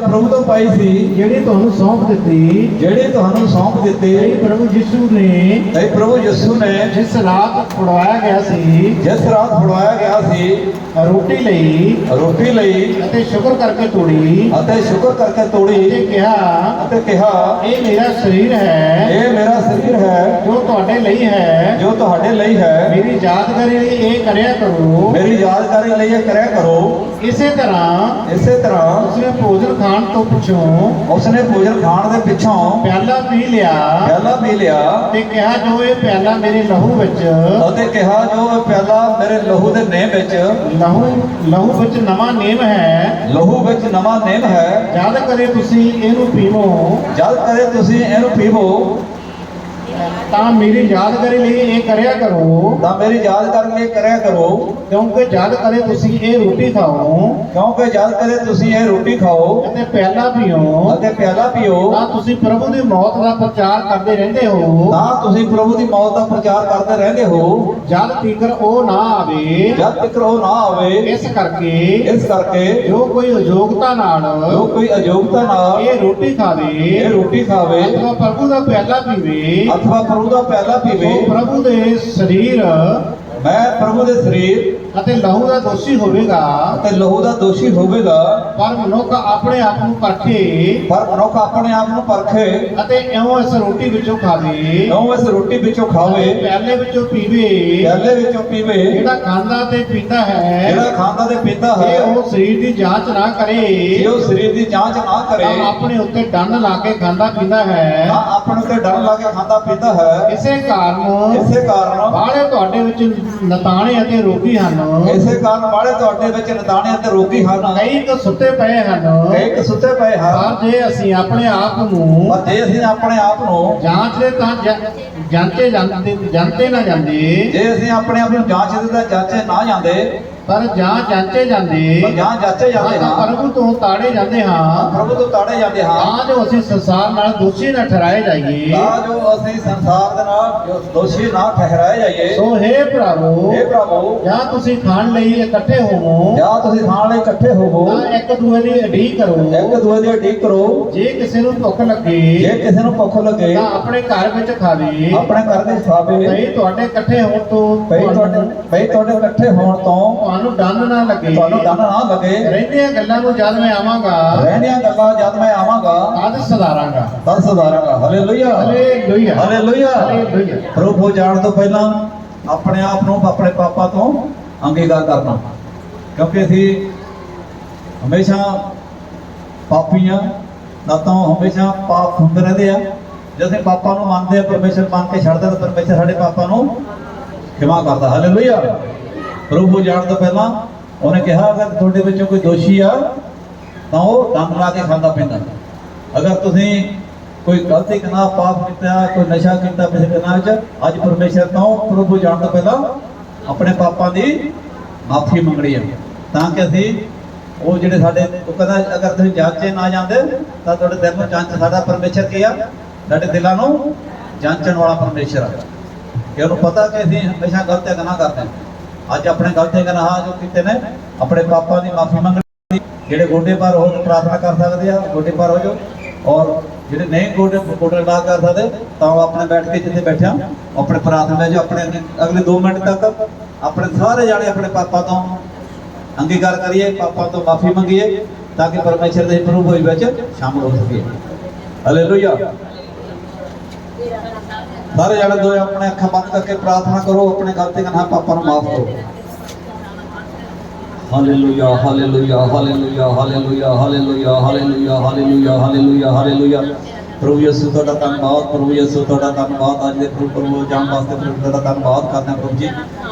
ਪ੍ਰਭੂ ਤੋਂ ਪਾਈ ਸੀ। ਜਿਹੜੀ ਤੁਹਾਨੂੰ ਸੌਂਪ ਦਿੱਤੀ। ਜਿਹੜੇ ਤੁਹਾਨੂੰ ਸੌਂਪ ਦਿੱਤੇ। ਇਹ ਪ੍ਰਭੂ ਯਿਸੂ ਨੇ। ਤੇ ਪ੍ਰਭੂ ਯਿਸੂ ਨੇ। ਜਿਸ ਰਾਤ ਛੁਡਵਾਇਆ ਗਿਆ ਸੀ। ਜਿਸ ਰਾਤ ਫੜਵਾਇਆ ਗਿਆ ਸੀ। ਰੋਟੀ ਲਈ। ਰੋਟੀ ਲਈ। ਅਤੇ ਸ਼ੁਕਰ ਕਰਕੇ ਤੋੜੀ। ਅਤੇ ਸ਼ੁਕਰ ਕਰਕੇ ਤੇ ਤੋੜੀ ਕਿਹਾ ਅਤੇ ਕਿਹਾ ਇਹ ਮੇਰਾ ਸਰੀਰ ਹੈ। ਇਹ ਮੇਰਾ ਸਰੀਰ ਹੈ। ਜੋ ਤੁਹਾਡੇ ਲਈ ਹੈ। ਲਈ ਹੈ। ਮੇਰੀ ਯਾਦਗਾਰੀ ਲਈ ਇਹ ਕਰਿਆ ਕਰੋ। ਮੇਰੀ ਯਾਦਗਾਰੀ ਲਈ ਇਹ ਕਰਿਆ ਕਰੋ। ਇਸੇ ਤਰ੍ਹਾਂ ਇਸੇ ਤਰ੍ਹਾਂ ਉਸਨੇ ਭੋਜਨ ਖਾਣ ਤੋਂ ਪਿੱਛੋਂ ਉਸਨੇ ਭੋਜਨ ਖਾਣ ਦੇ ਪਿੱਛੋਂ ਪਿਆਲਾ ਪੀ ਲਿਆ। ਪਿਆਲਾ ਪੀ ਲਿਆ। ਤੇ ਕਿਹਾ ਜੋ ਇਹ ਪਿਆਲਾ ਮੇਰੇ ਲਹੂ ਵਿੱਚ ਅਤੇ ਕਿਹਾ ਜੋ ਇਹ ਪਿਆਲਾ ਮੇਰੇ ਲਹੂ ਦੇ ਨੇਮ ਵਿੱਚ ਲਹੂ ਲਹੂ ਵਿੱਚ ਨਵਾਂ ਨੇਮ ਹੈ। ਲਹੂ ਵਿੱਚ ਨਵਾਂ ਨੇਮ ਹੈ। ਜਦ ਕਦੇ ਤੁਸੀਂ ਇਹਨੂੰ ਪੀਵੋ ਜਦ ਕਦੇ ਤੁਸੀਂ ਇਹਨੂੰ ਪੀਵੋ ਤਾਂ ਮੇਰੀ ਯਾਦਗਾਰੀ ਲਈ ਇਹ ਕਰਿਆ ਕਰੋ। ਤਾਂ ਮੇਰੀ ਯਾਦਗਾਰੀ ਲਈ ਕਰਿਆ ਕਰੋ। ਕਿਉਂਕਿ ਜਦ ਕਦੇ ਤੁਸੀਂ ਇਹ ਰੋਟੀ ਖਾਓ। ਕਿਉਂਕਿ ਜਦ ਕਦੇ ਤੁਸੀਂ ਇਹ ਰੋਟੀ ਖਾਓ। ਅਤੇ ਪਿਆਲਾ ਪੀਓ। ਅਤੇ ਪਿਆਲਾ ਪੀਓ। ਤਾਂ ਤੁਸੀਂ ਪ੍ਰਭੂ ਦੀ ਮੌਤ ਦਾ ਪ੍ਰਚਾਰ ਕਰਦੇ ਰਹਿੰਦੇ ਹੋ। ਤਾਂ ਤੁਸੀਂ ਪ੍ਰਭੂ ਦੀ ਮੌਤ ਦਾ ਪ੍ਰਚਾਰ ਕਰਦੇ ਰਹਿੰਦੇ ਹੋ। ਜਦ ਤੀਕਰ ਉਹ ਨਾ ਆਵੇ। ਜਦ ਤੱਕ ਉਹ ਨਾ ਆਵੇ। ਇਸ ਕਰਕੇ ਇਸ ਕਰਕੇ ਜੋ ਕੋਈ ਅਯੋਗਤਾ ਨਾਲ ਜੋ ਕੋਈ ਅਯੋਗਤਾ ਨਾਲ ਇਹ ਰੋਟੀ ਖਾਵੇ ਇਹ ਰੋਟੀ ਖਾਵੇ। ਅਥਵਾ ਪ੍ਰਭੂ ਦਾ ਪਿਆਲਾ ਪੀਵੇ। ਅਥਵਾ ਪ੍ਰਭੂ ਦਾ ਪਿਆਲਾ ਪੀਵੇ। ਪ੍ਰਭੂ ਦੇ ਸਰੀਰ ਮੈਂ ਪ੍ਰਭੂ ਦੇ ਸਰੀਰ ਅਤੇ ਲਹੂ ਦਾ ਦੋਸ਼ੀ ਹੋਵੇਗਾ। ਅਤੇ ਲਹੂ ਦਾ ਦੋਸ਼ੀ ਹੋਵੇਗਾ। ਪਰ ਮਨੁੱਖ ਆਪਣੇ ਆਪ ਨੂੰ ਪਰਖੇ। ਪਰ ਮਨੁੱਖ ਆਪਣੇ ਆਪ ਨੂੰ ਪਰਖੇ। ਅਤੇ ਇਉਂ ਇਸ ਰੋਟੀ ਵਿੱਚੋਂ ਖਾਵੇ। ਕਿਉਂ ਇਸ ਰੋਟੀ ਵਿੱਚੋਂ ਖਾਵੇ। ਪਿਆਲੇ ਵਿੱਚੋਂ ਪੀਵੇ। ਪਿਆਲੇ ਵਿੱਚੋਂ ਪੀਵੇ। ਜਿਹੜਾ ਖਾਂਦਾ ਤੇ ਪੀਂਦਾ ਹੈ ਜਿਹੜਾ ਖਾਂਦਾ ਤੇ ਪੀਂਦਾ ਹੈ। ਇਹ ਉਹ ਸਰੀਰ ਦੀ ਜਾਂਚ ਨਾ ਕਰੇ। ਜੇ ਉਹ ਸਰੀਰ ਦੀ ਜਾਂਚ ਨਾ ਕਰੇ। ਤਾਂ ਆਪਣੇ ਉੱਤੇ ਡੰਨ ਲਾ ਕੇ ਖਾਂਦਾ ਪੀਂਦਾ ਹੈ। ਤਾਂ ਆਪਣੇ ਤੇ ਡਰ ਲਾ ਕੇ ਖਾਂਦਾ ਪੀਂਦਾ ਹੈ। ਇਸੇ ਕਾਰਨ ਇਸੇ ਕਾਰਨ ਬਾਹਲੇ ਤੁਹਾਡੇ ਵਿੱਚ ਨਤਾਣੇ ਅਤੇ ਰੋਗੀ ਹਨ। ਇਸੇ ਕਾਰਨ ਵਾਲੇ ਤੁਹਾਡੇ ਵਿੱਚ ਨਿਦਾਣੇ ਅਤੇ ਰੋਗੀ ਹਨ। ਕਈ ਕੁ ਸੁੱਤੇ ਪਏ ਹਨ। ਇੱਕ ਸੁੱਤੇ ਪਏ ਹਨ। ਪਰ ਜੇ ਅਸੀਂ ਆਪਣੇ ਆਪ ਨੂੰ ਪਰ ਜੇ ਅਸੀਂ ਆਪਣੇ ਆਪ ਨੂੰ ਜਾਂਚਦੇ ਤਾਂ ਜਾਂਚੇ ਜਾਂਦੇ ਜਾਂਤੇ ਨਾ ਜਾਂਦੇ। ਜੇ ਅਸੀਂ ਆਪਣੇ ਆਪ ਨੂੰ ਜਾਂਚਦੇ ਤਾਂ ਜਾਂਚੇ ਨਾ ਜਾਂਦੇ ਪਰ ਜਾਂ ਜਾਂਚੇ ਜਾਂਦੇ ਜਾਂ ਜਾਚੇ ਜਾਂਦੇ ਹਾਂ। ਪ੍ਰਭੂ ਤੋਂ ਤਾੜੇ ਜਾਂਦੇ ਹਾਂ। ਪ੍ਰਭੂ ਤੋਂ ਤਾੜੇ ਜਾਂਦੇ ਹਾਂ। ਤਾਂ ਜੋ ਅਸੀਂ ਸੰਸਾਰ ਨਾਲ ਦੋਸ਼ੀ ਨਾ ਠਹਿਰਾਏ ਜਾਈਏ। ਤਾਂ ਜੋ ਅਸੀਂ ਸੰਸਾਰ ਦੇ ਨਾਲ ਦੋਸ਼ੀ ਨਾ ਠਹਿਰਾਏ ਜਾਈਏ। ਸੋ हे ਪ੍ਰਭੂ ਇਹ ਪ੍ਰਭੂ ਜਾਂ ਤੁਸੀਂ ਖਾਣ ਲਈ ਇਕੱਠੇ ਹੋਵੋ। ਜਾਂ ਤੁਸੀਂ ਖਾਣ ਲਈ ਇਕੱਠੇ ਹੋਵੋ। ਤਾਂ ਇੱਕ ਦੂਜੇ ਦੀ ਅਡੀਕ ਕਰੋ। ਇੱਕ ਦੂਜੇ ਦੀ ਠੀਕ ਕਰੋ। ਜੇ ਕਿਸੇ ਨੂੰ ਭੁੱਖ ਲੱਗੇ ਜੇ ਕਿਸੇ ਨੂੰ ਭੁੱਖ ਲੱਗੇ ਤਾਂ ਆਪਣੇ ਘਰ ਵਿੱਚ ਖਾਵੇ। ਆਪਣੇ ਘਰ ਦੇ ਖਾਵੇ। ਭਈ ਤੁਹਾਡੇ ਇਕੱਠੇ ਹੋਣ ਤੋਂ ਭਈ ਤੁਹਾਡੇ ਭਈ ਤੁਹਾਡੇ ਇਕੱਠੇ ਹੋਣ ਤੋਂ ਤੁਹਾਨੂੰ ਡੰਨ ਨਾ ਲੱਗੇ। ਤੁਹਾਨੂੰ ਡਰ ਨਾ ਲੱਗੇ। ਰਹਿੰਦੀਆਂ ਗੱਲਾਂ ਨੂੰ ਜਦ ਮੈਂ ਆਵਾਂਗਾ ਰਹਿਣੀਆਂ ਗੱਲਾਂ ਜਦ ਮੈਂ ਆਵਾਂਗਾ ਤਦ ਸੁਧਾਰਾਂਗਾ ਤਦ ਸੁਧਾਰਾਂਗਾ ਹਾਲੇਲੂਇਆ। ਹਾਲੇਲੂਇਆ। ਹਾਲੇਲੂਇਆ। ਹਾਲੇਲੂਇਆ। ਪ੍ਰਭੂ ਜਾਣ ਤੋਂ ਪਹਿਲਾਂ ਆਪਣੇ ਆਪ ਨੂੰ ਆਪਣੇ ਪਾਪਾ ਤੋਂ ਅੰਗੀਕਾਰ ਕਰਨਾ। ਕਿਉਂਕਿ ਅਸੀਂ ਹਮੇਸ਼ਾ ਪਾਪੀਆਂ ਨਾ ਤਾਂ ਹਮੇਸ਼ਾ ਪਾਪ ਹੁੰਦੇ ਰਹਿੰਦੇ ਆ। ਜੇ ਅਸੀਂ ਪਾਪਾ ਨੂੰ ਮੰਨਦੇ ਆ ਪਰਮੇਸ਼ਰ ਮੰਨ ਕੇ ਛੱਡਦੇ ਤਾਂ ਪਰਮੇਸ਼ਰ ਸਾਡੇ ਪਾਪਾਂ ਨੂੰ ਖਿਮਾ ਕਰਦਾ। ਹਾਲੇਲੂਇਆ। ਪ੍ਰਭੂ ਜਾਣ ਤੋਂ ਪਹਿਲਾਂ ਉਹਨੇ ਕਿਹਾ, ਅਗਰ ਤੁਹਾਡੇ ਵਿੱਚੋਂ ਕੋਈ ਦੋਸ਼ੀ ਆ, ਤਾਂ ਉਹ ਦੰਦ ਲਾ ਕੇ ਖਾਂਦਾ ਪੀਂਦਾ। ਅਗਰ ਤੁਸੀਂ ਕੋਈ ਗਲਤੀ ਕਰਨਾ ਪਾਪ ਕੀਤਾ, ਕੋਈ ਨਸ਼ਾ ਕੀਤਾ ਕਿਸੇ ਗੁਨਾਹ ਵਿੱਚ ਅੱਜ ਪਰਮੇਸ਼ਰ ਤੋਂ ਪ੍ਰਭੂ ਜਾਣ ਤੋਂ ਪਹਿਲਾਂ ਆਪਣੇ ਪਾਪਾਂ ਦੀ ਮਾਫੀ ਮੰਗਣੀ ਹੈ। ਤਾਂ ਕਿ ਅਸੀਂ ਉਹ ਜਿਹੜੇ ਸਾਡੇ, ਉਹ ਕਹਿੰਦਾ, ਅਗਰ ਤੁਸੀਂ ਜਾਂਚੇ ਨਾ ਜਾਂਦੇ, ਤਾਂ ਤੁਹਾਡੇ ਦਿਲ ਨੂੰ ਜਾਂਚ, ਸਾਡਾ ਪਰਮੇਸ਼ਰ ਕੀ ਆ? ਸਾਡੇ ਦਿਲਾਂ ਨੂੰ ਜਾਂਚਣ ਵਾਲਾ ਪਰਮੇਸ਼ਰ ਆ। ਕਿ ਉਹਨੂੰ ਪਤਾ ਕਿ ਅਸੀਂ ਹਮੇਸ਼ਾ ਗਲਤੀਆਂ ਗੁਨਾਹ ਕਰਦੇ ਹਾਂ। ਅੱਜ ਆਪਣੇ ਗਲਤੀਆਂ ਗੁਨਾਹ ਜੋ ਕੀਤੇ ਨੇ, ਆਪਣੇ ਪਾਪਾਂ ਦੀ ਮਾਫੀ ਮੰਗਣੀ ਜਿਹੜੇ ਗੋਡੇ ਪਰ ਹੋ ਕੇ ਪ੍ਰਾਰਥਨਾ ਕਰ ਸਕਦੇ ਆ, ਗੋਡੇ ਪਰ ਹੋ ਜਾਓ। ਔਰ ਜਿਹੜੇ ਨਹੀਂ ਗੋਡੇ ਗੋਡੇ ਨਾ ਕਰ ਸਕਦੇ, ਤਾਂ ਆਪਣੇ ਬੈਠ ਕੇ ਜਿੱਥੇ ਬੈਠਿਆ ਆਪਣੇ ਪ੍ਰਾਰਥਨਾ ਵਿੱਚ ਆਪਣੇ ਅਗਲੇ 2 ਮਿੰਟ ਤੱਕ, ਆਪਣੇ ਸਾਰੇ ਜਾਣੇ ਆਪਣੇ ਪਾਪਾ ਤੋਂ ਅੰਗੀਕਾਰ ਕਰੀਏ, ਪਾਪਾ ਤੋਂ ਮਾਫੀ ਮੰਗੀਏ, ਤਾਂ ਕਿ ਪਰਮੇਸ਼ਰ ਦੇ ਪ੍ਰਭੂ ਵਿੱਚ ਸ਼ਾਮਲ ਹੋ ਸਕੀਏ। ਹਾਲੇਲੂਇਆ ਸਾਰੇ ਜਾਣੇ ਦੋ ਆਪਣੇ ਅੱਖਾਂ ਬੰਦ ਕਰਕੇ ਪ੍ਰਾਰਥਨਾ ਕਰੋ, ਆਪਣੇ ਗਲਤੀਆਂ ਨਾਲ ਪਾਪਾ ਨੂੰ ਮਾਫ ਕਰੋ। Hallelujah hallelujah hallelujah hallelujah hallelujah hallelujah hallelujah hallelujah hallelujah. ਪ੍ਰਭੂ ਯਿਸੂ, ਤੁਹਾਡਾ ਧੰਨਵਾਦ, ਪ੍ਰਭੂ ਯਿਸੂ, ਤੁਹਾਡਾ ਧੰਨਵਾਦ। ਅੱਜ ਦੇ ਪ੍ਰਭੂ ਪ੍ਰਭੂ ਜਾਣ ਵਾਸਤੇ ਪ੍ਰਭੂ ਤੁਹਾਡਾ ਧੰਨਵਾਦ ਕਰਦੇ ਹਾਂ ਪ੍ਰਭੂ ਜੀ।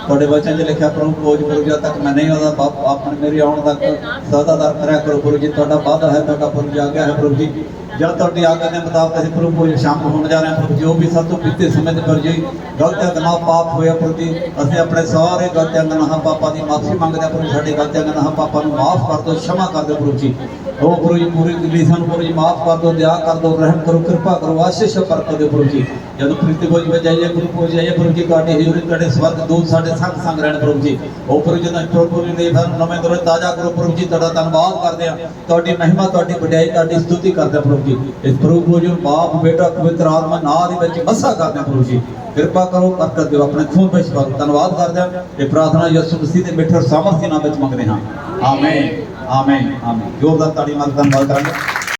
ਤੁਹਾਡੇ ਵਚਨ 'ਚ ਲਿਖਿਆ ਪ੍ਰਭੂ ਕੋਜ ਪ੍ਰਭੂ ਜਦ ਤੱਕ ਮੈਂ ਨਹੀਂ ਆਉਂਦਾ, ਬਾਪ ਆਪਣੇ ਮੇਰੀ ਆਉਣ ਤੱਕ ਸਦਾਦਾਰ ਕਰਿਆ ਕਰੋ। ਪ੍ਰਭੂ ਜੀ, ਤੁਹਾਡਾ ਵਾਅਦਾ ਹੈ, ਤੁਹਾਡਾ ਪ੍ਰਭੂ ਜਾ ਗਿਆ ਹੈ ਪ੍ਰਭੂ ਜੀ। ਜਾਂ ਤੁਹਾਡੀ ਆਗਿਆ ਦੇ ਮੁਤਾਬਕ ਅਸੀਂ ਪ੍ਰਭੂ ਜੀ ਸ਼ਾਮ ਹੋਣ ਜਾ ਰਹੇ ਹਾਂ ਪ੍ਰਭੂ ਜੋ ਵੀ ਸਭ ਤੋਂ ਪਿੱਤੇ ਸਮੇਂ ਤੇ ਪਰ ਜੀ ਗਲਤੀਆਂ ਗਨਾਹ ਪਾਪ ਹੋਇਆ ਪ੍ਰਤੀ ਅਸੀਂ ਆਪਣੇ ਸਾਰੇ ਗਲਤੀਆਂ ਗਨਾਹ ਪਾਪਾਂ ਦੀ ਮਾਫੀ ਮੰਗਦੇ ਹਾਂ ਪ੍ਰਭੂ ਸਾਡੇ ਗਲਤੀਆਂ ਗਨਾਹ ਪਾਪਾਂ ਨੂੰ ਮਾਫ ਕਰ ਦਿਓ ਸ਼ਮਾ ਕਰ ਦਿਓ ਪ੍ਰਭੂ ਜੀ ਉਹ ਪ੍ਰਭੂ ਜੀ ਪੂਰੀ ਦਿੱਲੀ ਸਾਨੂੰ ਪ੍ਰਭੂ ਜੀ ਮਾਫ ਕਰ ਦਿਓ ਦਇਆ ਕਰ ਦਿਓ ਰਹਿਮ ਕਰੋ ਕਿਰਪਾ ਕਰੋ ਆਸ਼ੀਸ਼ ਪਰ ਕਰ ਦਿਓ ਪ੍ਰਭੂ ਜੀ ਜਦੋਂ ਪ੍ਰੀਤੀ ਭੋਜ ਵਿੱਚ ਗੁਰੂ ਭੋਜ ਜਾਈਏ ਪ੍ਰਭੂ ਜੀ ਤੁਹਾਡੀ ਹਜ਼ੂਰੀ ਤੁਹਾਡੇ ਸਵਰਗ ਦੂਤ ਸਾਡੇ ਸੰਗ ਸੰਗ ਰਹਿਣ ਪ੍ਰਭੂ ਜੀ। ਉਹ ਪ੍ਰਭੂ ਜੀ ਦਾ ਪ੍ਰਭੂ ਜੀ ਦੇ ਫਿਰ ਨਵੇਂ ਦਰੋਂ ਤਾਜ਼ਾ ਕਰੋ ਪ੍ਰਭੂ ਜੀ, ਤੁਹਾਡਾ ਧੰਨਵਾਦ ਕਰਦੇ ਆ ਤੁਹਾਡੀ ਮਹਿਮਾ, ਤੁਹਾਡੀ ਵਡਿਆਈ, ਤੁਹਾਡੀ ਸਤੁਤੀ ਕਰਦੇ ਹਾਂ ਪ੍ਰਭੂ ਜੀ। ਇਸ ਪ੍ਰਭੂ ਭੋਜ ਬਾਪ, ਬੇਟਾ, ਪਵਿੱਤਰ ਆਤਮਾ ਨਾਂ ਦੇ ਵਿੱਚ ਮਸਾ ਕਰਦੇ ਹਾਂ ਪ੍ਰਭੂ ਜੀ। ਕਿਰਪਾ ਕਰੋ ਬਰਕਤ ਦਿਓ ਆਪਣੇ ਖੂਨ ਵਿੱਚ ਕਰੋ ਧੰਨਵਾਦ ਕਰਦੇ ਹਾਂ। ਇਹ ਪ੍ਰਾਰਥਨਾ ਯਿਸੂ ਮਸੀਹ ਦੇ ਮਿੱਠੇ ਸਾਮਰਥ ਦੇ ਨਾਮ ਵਿੱਚ ਮੰਗਦੇ ਹਾਂ। ਆਮੇਨ। ਆਮੇਨ। ਆਮੇਨ। ਜੋਰਦਾਰ ਤਾੜੀ ਮਾਰ ਧੰਨਵਾਦ ਕਰਾਂਗੇ।